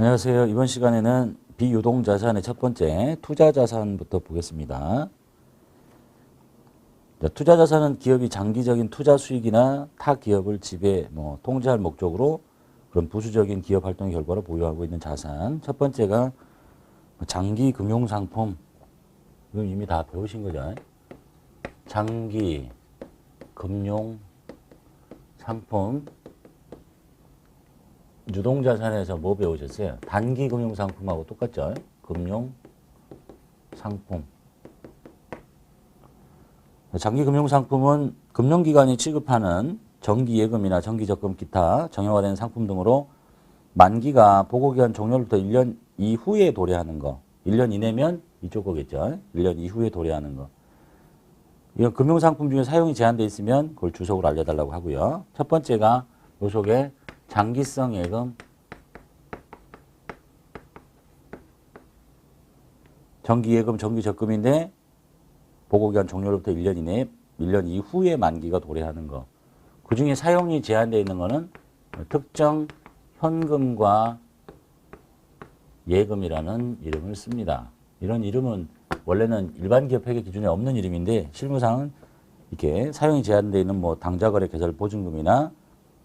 안녕하세요. 이번 시간에는 비유동 자산의 첫 번째 투자 자산부터 보겠습니다. 자, 투자 자산은 기업이 장기적인 투자 수익이나 타 기업을 지배, 뭐 통제할 목적으로 그런 부수적인 기업 활동 결과로 보유하고 있는 자산. 첫 번째가 장기 금융 상품. 이건 이미 다 배우신 거죠. 장기 금융 상품. 유동자산에서 뭐 배우셨어요? 단기 금융상품하고 똑같죠? 금융 상품. 장기 금융상품은 금융기관이 취급하는 정기예금이나 정기적금 기타 정형화된 상품 등으로 만기가 보고기간 종료로부터 1년 이후에 도래하는 거. 1년 이내면 이쪽 거겠죠? 1년 이후에 도래하는 거. 이런 금융상품 중에 사용이 제한되어 있으면 그걸 주석으로 알려달라고 하고요. 첫 번째가 요 속에 장기성 예금, 정기예금, 정기적금인데 보고기간 종료로부터 1년 이내에 1년 이후에 만기가 도래하는 거. 그 중에 사용이 제한되어 있는 거는 특정 현금과 예금이라는 이름을 씁니다. 이런 이름은 원래는 일반 기업 회계 기준에 없는 이름인데 실무상은 이렇게 사용이 제한되어 있는 뭐 당좌거래 개설 보증금이나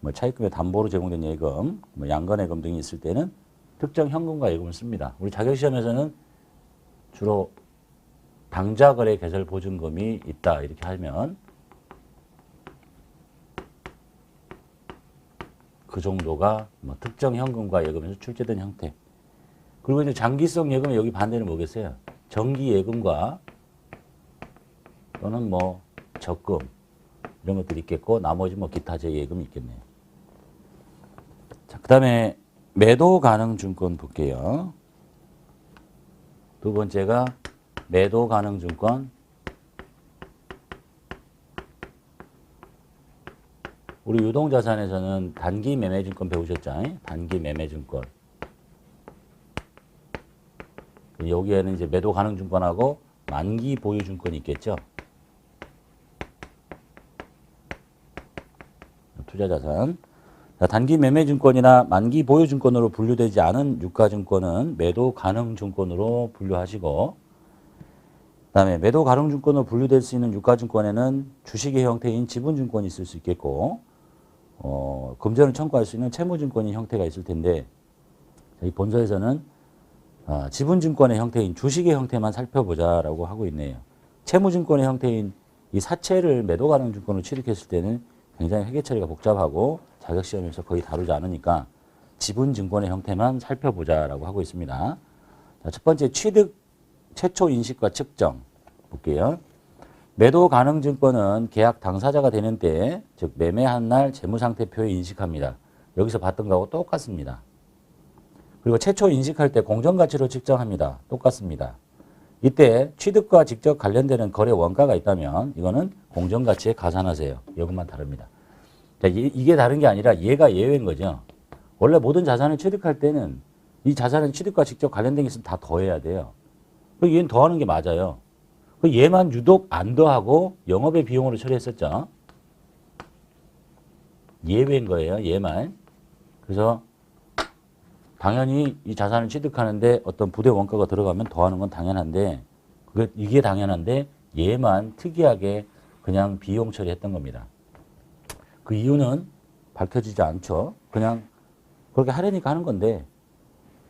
뭐 차입금의 담보로 제공된 예금, 뭐 양건예금 등이 있을 때는 특정 현금과 예금을 씁니다. 우리 자격시험에서는 주로 당좌거래 개설 보증금이 있다 이렇게 하면 그 정도가 뭐 특정 현금과 예금에서 출제된 형태. 그리고 이제 장기성 예금은 여기 반대는 뭐겠어요? 정기 예금과 또는 뭐 적금 이런 것들이 있겠고 나머지 뭐 기타 제 예금이 있겠네요. 자, 그 다음에 매도 가능 증권 볼게요. 두 번째가 매도 가능 증권. 우리 유동자산에서는 단기 매매 증권 배우셨죠? 단기 매매 증권. 여기에는 이제 매도 가능 증권하고 만기 보유 증권이 있겠죠? 투자 자산. 자, 단기 매매 증권이나 만기 보유 증권으로 분류되지 않은 유가 증권은 매도 가능 증권으로 분류하시고 그다음에 매도 가능 증권으로 분류될 수 있는 유가 증권에는 주식의 형태인 지분 증권이 있을 수 있겠고 어, 금전을 청구할 수 있는 채무 증권인 형태가 있을 텐데 이 본서에서는 아, 지분 증권의 형태인 주식의 형태만 살펴보자라고 하고 있네요. 채무 증권의 형태인 이 사채를 매도 가능 증권으로 취득했을 때는 굉장히 회계 처리가 복잡하고 자격 시험에서 거의 다루지 않으니까 지분 증권의 형태만 살펴보자라고 하고 있습니다. 자, 첫 번째 취득 최초 인식과 측정 볼게요. 매도 가능 증권은 계약 당사자가 되는 때, 즉 매매한 날 재무상태표에 인식합니다. 여기서 봤던 거하고 똑같습니다. 그리고 최초 인식할 때 공정가치로 측정합니다. 똑같습니다. 이때 취득과 직접 관련되는 거래 원가가 있다면 이거는 공정가치에 가산하세요. 이것만 다릅니다. 자, 이게 다른 게 아니라 얘가 예외인 거죠. 원래 모든 자산을 취득할 때는 이 자산은 취득과 직접 관련된 게 있으면 다 더해야 돼요. 그 얘는 더하는 게 맞아요. 그 얘만 유독 안 더하고 영업의 비용으로 처리했었죠. 예외인 거예요. 얘만. 그래서 당연히 이 자산을 취득하는데 어떤 부대 원가가 들어가면 더하는 건 당연한데 그게 이게 당연한데 얘만 특이하게 그냥 비용 처리했던 겁니다. 그 이유는 밝혀지지 않죠. 그냥 그렇게 하려니까 하는 건데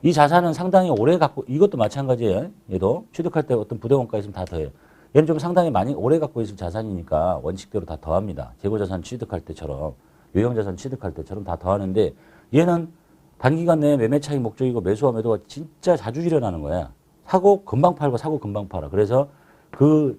이 자산은 상당히 오래 갖고 이것도 마찬가지예요. 얘도 취득할 때 어떤 부대 원가 있으면 다 더해요. 얘는 좀 상당히 많이 오래 갖고 있을 자산이니까 원칙대로 다 더합니다. 재고자산 취득할 때처럼 유형자산 취득할 때처럼 다 더하는데 얘는 단기간 내에 매매 차익 목적이고 매수와 매도가 진짜 자주 일어나는 거야. 사고 금방 팔고 사고 금방 팔아. 그래서 그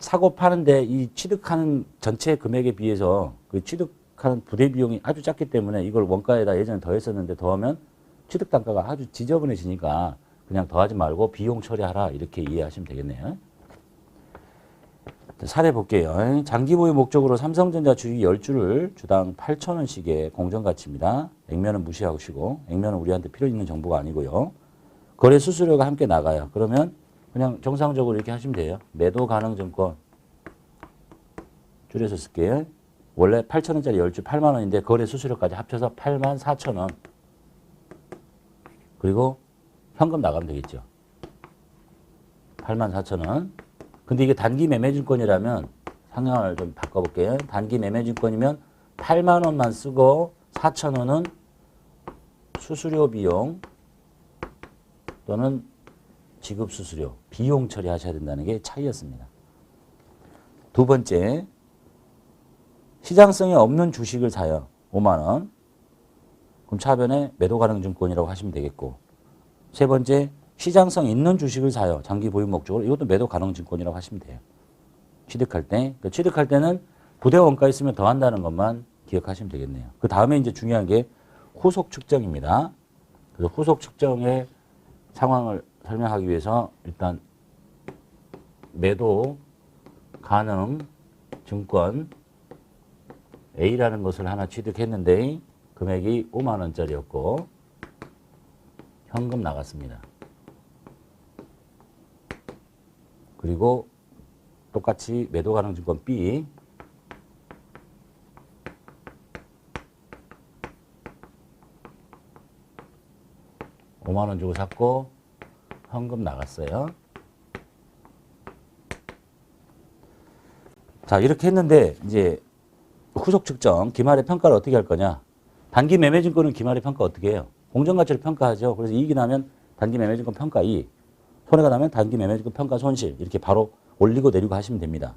사고 파는데 이 취득하는 전체 금액에 비해서 그 취득하는 부대 비용이 아주 작기 때문에 이걸 원가에다 예전에 더했었는데 더하면 취득 단가가 아주 지저분해지니까 그냥 더하지 말고 비용 처리하라 이렇게 이해하시면 되겠네요. 사례 볼게요. 장기 보유 목적으로 삼성전자 주식 10주를 주당 8천원씩의 공정가치입니다. 액면은 무시하시고 액면은 우리한테 필요 있는 정보가 아니고요. 거래 수수료가 함께 나가요. 그러면 그냥 정상적으로 이렇게 하시면 돼요. 매도 가능 증권 줄여서 쓸게요. 원래 8천원짜리 10주 8만원인데 거래 수수료까지 합쳐서 8만 4천원 그리고 현금 나가면 되겠죠. 8만 4천 원. 근데 이게 단기 매매증권이라면 상황을 좀 바꿔볼게요. 단기 매매증권이면 8만 원만 쓰고 4천 원은 수수료 비용 또는 지급 수수료, 비용 처리하셔야 된다는 게 차이였습니다. 두 번째, 시장성이 없는 주식을 사요. 5만 원. 그럼 차변에 매도 가능 증권이라고 하시면 되겠고. 세 번째, 시장성 있는 주식을 사요. 장기 보유 목적으로. 이것도 매도 가능 증권이라고 하시면 돼요. 취득할 때. 그러니까 취득할 때는 부대 원가 있으면 더 한다는 것만 기억하시면 되겠네요. 그 다음에 이제 중요한 게 후속 측정입니다. 그래서 후속 측정의 상황을 설명하기 위해서 일단 매도 가능 증권 A라는 것을 하나 취득했는데 금액이 5만 원짜리였고 현금 나갔습니다. 그리고 똑같이 매도 가능 증권 B 5만 원 주고 샀고 현금 나갔어요. 자, 이렇게 했는데 이제 후속 측정 기말의 평가를 어떻게 할 거냐? 단기 매매 증권은 기말의 평가 어떻게 해요? 공정 가치를 평가하죠. 그래서 이익이 나면 단기 매매 증권 평가 이익, 손해가 나면 단기 매매 증권 평가 손실 이렇게 바로 올리고 내리고 하시면 됩니다.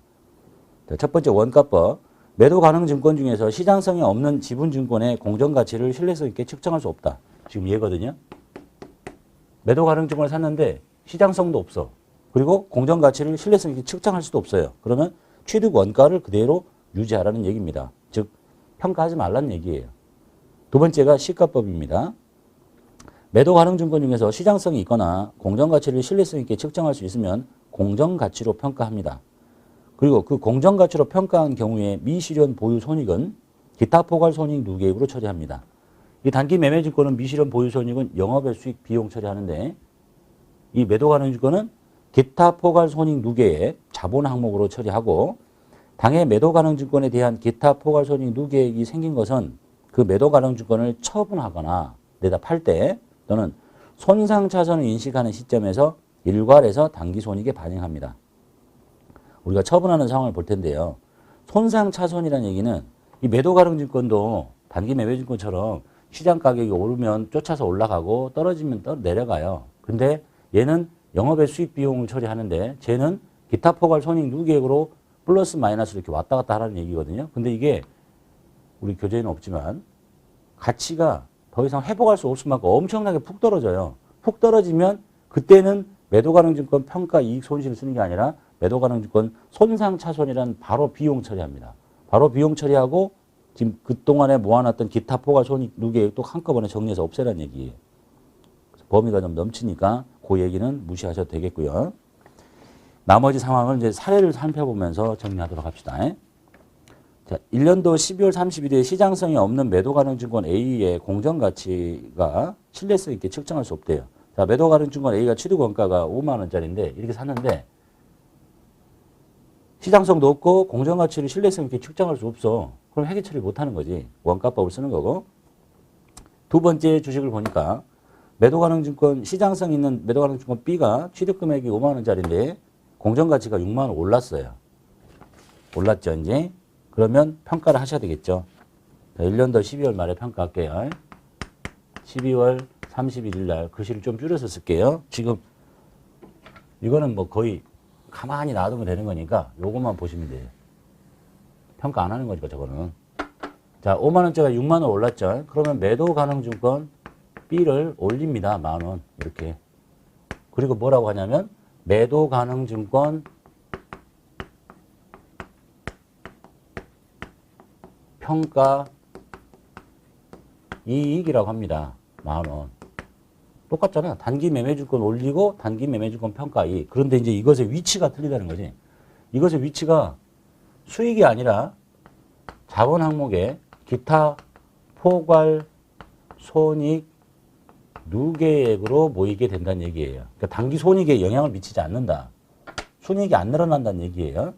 자, 첫 번째 원가법 매도 가능 증권 중에서 시장성이 없는 지분 증권의 공정 가치를 신뢰성 있게 측정할 수 없다. 지금 얘거든요. 매도 가능 증권을 샀는데 시장성도 없어. 그리고 공정 가치를 신뢰성 있게 측정할 수도 없어요. 그러면 취득 원가를 그대로 유지하라는 얘기입니다. 즉 평가하지 말라는 얘기예요. 두 번째가 시가법입니다. 매도 가능 증권 중에서 시장성이 있거나 공정 가치를 신뢰성 있게 측정할 수 있으면 공정 가치로 평가합니다. 그리고 그 공정 가치로 평가한 경우에 미실현 보유 손익은 기타 포괄 손익 누계액으로 처리합니다. 이 단기 매매 증권은 미실현 보유 손익은 영업의 수익 비용 처리하는데 이 매도 가능 증권은 기타 포괄 손익 누계액 자본 항목으로 처리하고 당해 매도 가능 증권에 대한 기타 포괄 손익 누계액이 생긴 것은 그 매도 가능 증권을 처분하거나 내다 팔때 또는 손상 차선을 인식하는 시점에서 일괄해서 단기 손익에 반영합니다. 우리가 처분하는 상황을 볼 텐데요. 손상 차손이라는 얘기는 이 매도 가능 증권도 단기 매매 증권처럼 시장 가격이 오르면 쫓아서 올라가고 떨어지면 떠 내려가요. 근데 얘는 영업의 수익 비용을 처리하는데 쟤는 기타 포괄 손익 누계액으로 플러스 마이너스 이렇게 왔다 갔다 하라는 얘기거든요. 근데 이게 우리 교재에는 없지만 가치가 더 이상 회복할 수 없을 만큼 엄청나게 푹 떨어져요. 푹 떨어지면 그때는 매도 가능 증권 평가 이익 손실을 쓰는 게 아니라 매도 가능 증권 손상 차손이라는 바로 비용 처리합니다. 바로 비용 처리하고 지금 그동안에 모아놨던 기타 포괄 손익 누계액 또 한꺼번에 정리해서 없애라는 얘기예요. 범위가 좀 넘치니까 그 얘기는 무시하셔도 되겠고요. 나머지 상황을 이제 사례를 살펴보면서 정리하도록 합시다. 자, 1년도 12월 31일에 시장성이 없는 매도 가능 증권 A의 공정 가치가 신뢰성 있게 측정할 수 없대요. 자, 매도 가능 증권 A가 취득 원가가 5만 원짜리인데 이렇게 샀는데 시장성도 없고 공정 가치를 신뢰성 있게 측정할 수 없어. 그럼 회계 처리 못 하는 거지. 원가법을 쓰는 거고. 두 번째 주식을 보니까 매도 가능 증권 시장성 있는 매도 가능 증권 B가 취득 금액이 5만 원짜리인데 공정 가치가 6만 원 올랐어요. 올랐죠, 이제. 그러면 평가를 하셔야 되겠죠. 자, 1년도 12월 말에 평가할게요. 12월 31일 날 글씨를 좀 줄여서 쓸게요. 지금 이거는 뭐 거의 가만히 놔두면 되는 거니까 요것만 보시면 돼요. 평가 안 하는 거니까 저거는. 자, 5만 원짜리가 6만 원 올랐죠. 그러면 매도 가능 증권 B를 올립니다. 만 원. 이렇게. 그리고 뭐라고 하냐면 매도 가능 증권 평가 이익이라고 합니다. 만 원. 똑같잖아. 단기 매매주권 올리고 단기 매매주권 평가 이익. 그런데 이제 이것의 위치가 틀리다는 거지. 이것의 위치가 수익이 아니라 자본 항목에 기타 포괄 손익 누계액으로 모이게 된다는 얘기예요. 그러니까 단기 손익에 영향을 미치지 않는다. 손익이 안 늘어난다는 얘기예요.